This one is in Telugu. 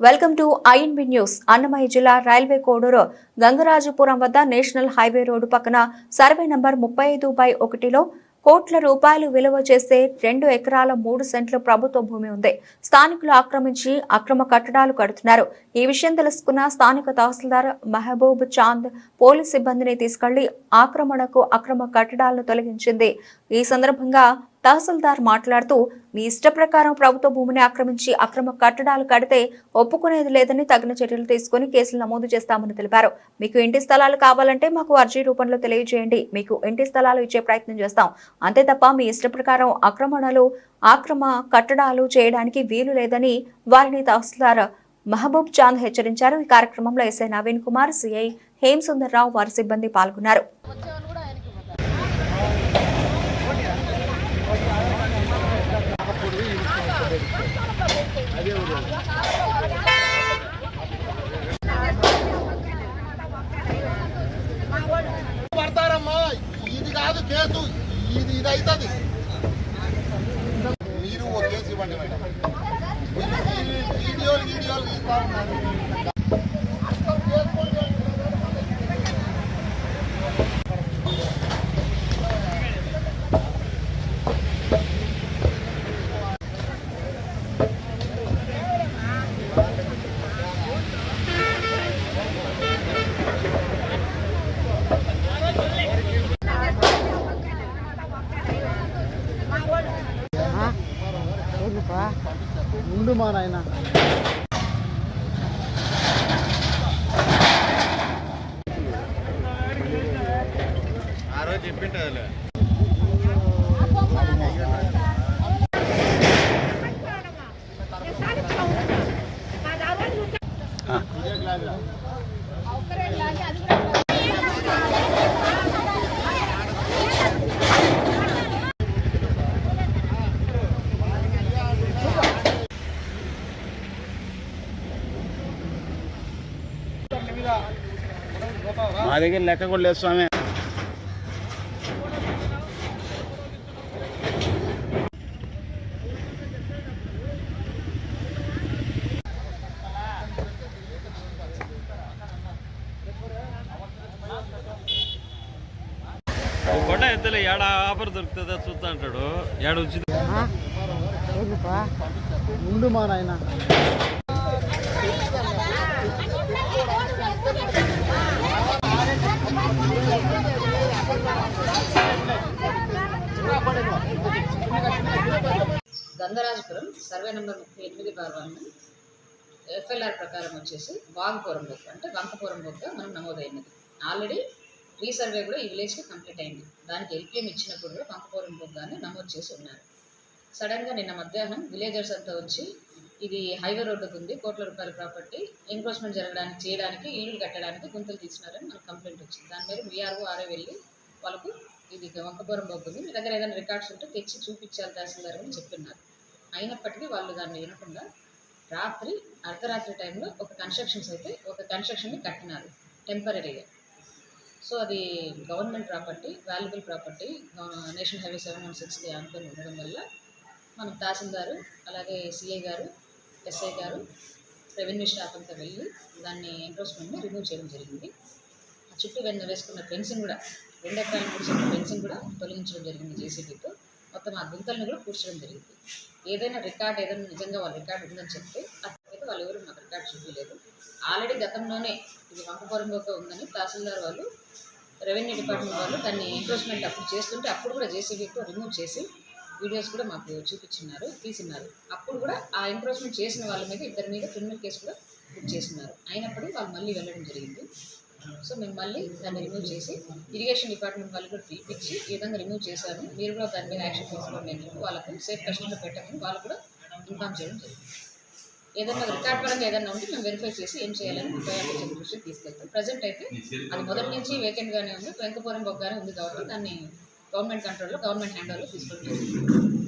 Welcome to INB news. Annamayya జిల్లా రైల్వే కోడూరు గంగరాజపురం వద్ద నేషనల్ హైవే రోడ్డు పక్కన సర్వే నంబర్ ముప్పై ఐదు బై ఒకటిలో కోట్ల రూపాయలు విలువ చేసే రెండు ఎకరాల మూడు సెంట్ల ప్రభుత్వ భూమి ఉంది. స్థానికులు ఆక్రమించి అక్రమ కట్టడాలు కడుతున్నారు. ఈ విషయం తెలుసుకున్న స్థానిక తహసీల్దార్ మహబూబ్ చాంద్ పోలీస్ సిబ్బందిని తీసుకెళ్ళి ఆక్రమణకు అక్రమ కట్టడాలను తొలగించింది. ఈ సందర్భంగా తహసీల్దార్ మాట్లాడుతూ మీ ఇష్ట ప్రకారం ప్రభుత్వ భూమిని ఆక్రమించి అక్రమ కట్టడాలు కడితే ఒప్పుకునేది లేదని తగిన చర్యలు తీసుకుని కేసులు నమోదు చేస్తామని తెలిపారు. మీకు ఇంటి స్థలాలు కావాలంటే మాకు అర్జీ రూపంలో తెలియజేయండి. మీకు ఇంటి స్థలాలు ఇచ్చే ప్రయత్నం చేస్తాం. అంతే తప్ప మీ ఇష్ట ప్రకారం ఆక్రమణలు ఆక్రమ కట్టడాలు చేయడానికి వీలు లేదని వారిని తహసీల్దార్ మహబూబ్ చాంద్ హెచ్చరించారు. ఈ కార్యక్రమంలో ఎస్ఐ నవీన్ కుమార్ సిఐ హేమ్ సుందర్ రావు వారి సిబ్బంది పాల్గొన్నారు. పడతారమ్మా. ఇది కాదు కేసు. ఇది ఇది అవుతుంది ఉండు మా నాయన. ఆ రోజు చెప్పింటే మా దగ్గర లెక్క కూడా లేదు స్వామి కొండ ఎద్దులు ఏడ ఆఫర్ దొరుకుతుందో చూస్తా అంటాడు ఏడ వచ్చింది ఉండు మా నాయన గంగరాజపురం సర్వే నెంబర్ ముప్పై ఎనిమిది బార్ వన్ ఎఫ్ఎల్ఆర్ ప్రకారం వచ్చేసి వాగపురం బొక్క అంటే వంకపురం బొక్క మనం నమోదైనది. ఆల్రెడీ రీసర్వే కూడా ఈ విలేజ్కి కంప్లీట్ అయింది. దానికి ఎల్పిఎం ఇచ్చినప్పుడు కూడా వంకపురం బొక్క అని నమోదు చేసి ఉన్నారు. సడన్గా నిన్న మధ్యాహ్నం విలేజర్స్ అంతా వచ్చి ఇది హైవే రోడ్డుకు ఉంది కోట్ల రూపాయల ప్రాపర్టీ ఎంక్రోచ్మెంట్ జరగడానికి చేయడానికి ఇళ్ళు కట్టడానికి గుంతలు తీసినారని మనకు కంప్లైంట్ వచ్చింది. దాని మీద వీఆర్ఓ ఆర్ఏ వెళ్ళి వాళ్ళకు ఇది వంకపురం బొగ్గుంది మీ దగ్గర ఏదైనా రికార్డ్స్ ఉంటే తెచ్చి చూపించాలి తహసీల్దార్ అని చెప్తున్నారు అయినప్పటికీ వాళ్ళు దాన్ని వినకుండా రాత్రి అర్ధరాత్రి టైంలో ఒక కన్స్ట్రక్షన్స్ అయితే ఒక కన్స్ట్రక్షన్ని కట్టినారు టెంపరీగా సో అది government property valuable property national highway seven one సిక్స్కి ఆనుకొని ఉండడం వల్ల మనం తహసీల్దారు అలాగే సిఐ గారు ఎస్ఐ గారు రెవెన్యూ స్టాఫ్ అంతా వెళ్ళి దాన్ని ఎంక్రోచ్మెంట్ని రిమూవ్ చేయడం జరిగింది. ఆ చుట్టూ వెన్న వేసుకున్న ఫెన్సింగ్ కూడా రెండు ఎకరాల కూర్చున్న ఫెన్సింగ్ కూడా తొలగించడం జరిగింది జేసీబీతో మొత్తం ఆ గుంతల్ని కూడా కూర్చడం జరిగింది. ఏదైనా రికార్డ్ ఏదైనా నిజంగా వాళ్ళ రికార్డు ఉందని చెప్తే అట్లయితే వాళ్ళు ఎవరు మాకు రికార్డ్ చూపించలేదు. ఆల్రెడీ గతంలోనే ఇది వంకపురంలోకి ఉందని తహసీల్దార్ వాళ్ళు రెవెన్యూ డిపార్ట్మెంట్ వాళ్ళు దాన్ని ఎంక్రోచ్మెంట్ అప్పుడు చేస్తుంటే అప్పుడు కూడా జేసీబీతో రిమూవ్ చేసి వీడియోస్ కూడా మాకు చూపించున్నారు తీసినారు. అప్పుడు కూడా ఆ ఎంక్రోచ్మెంట్ చేసిన వాళ్ళ మీద ఇద్దరి మీద క్రిమినల్ కేసు కూడా బుక్ చేసినారు. అయినప్పటికీ వాళ్ళు మళ్ళీ వెళ్ళడం జరిగింది. సో మేము మళ్ళీ దాన్ని రిమూవ్ చేసి ఇరిగేషన్ డిపార్ట్మెంట్ వాళ్ళు కూడా పిలిపించి ఈ విధంగా రిమూవ్ చేశారు. మీరు కూడా దాని మీద యాక్షన్ తీసుకోండి. అని చెప్పి వాళ్ళకు సేఫ్ కస్టమర్లో పెట్టమని వాళ్ళు కూడా ఇన్ఫామ్ చేయడం జరిగింది ఏదైనా రికార్డ్ పరంగా ఏదైనా ఉంటే మేము వెరిఫై చేసి ఏం చేయాలని ఉపయోగించిన దృష్టికి తీసుకెళ్తాం. ప్రజెంట్ అయితే అది మొదటి నుంచి వేకెంట్గానే ఉంది. వెంకపురం బొగ్గానే ఉంది కాబట్టి దాన్ని గవర్నమెంట్ కంట్రోల్లో గవర్నమెంట్ హ్యాండ్ ఓవర్లో తీసుకోవడం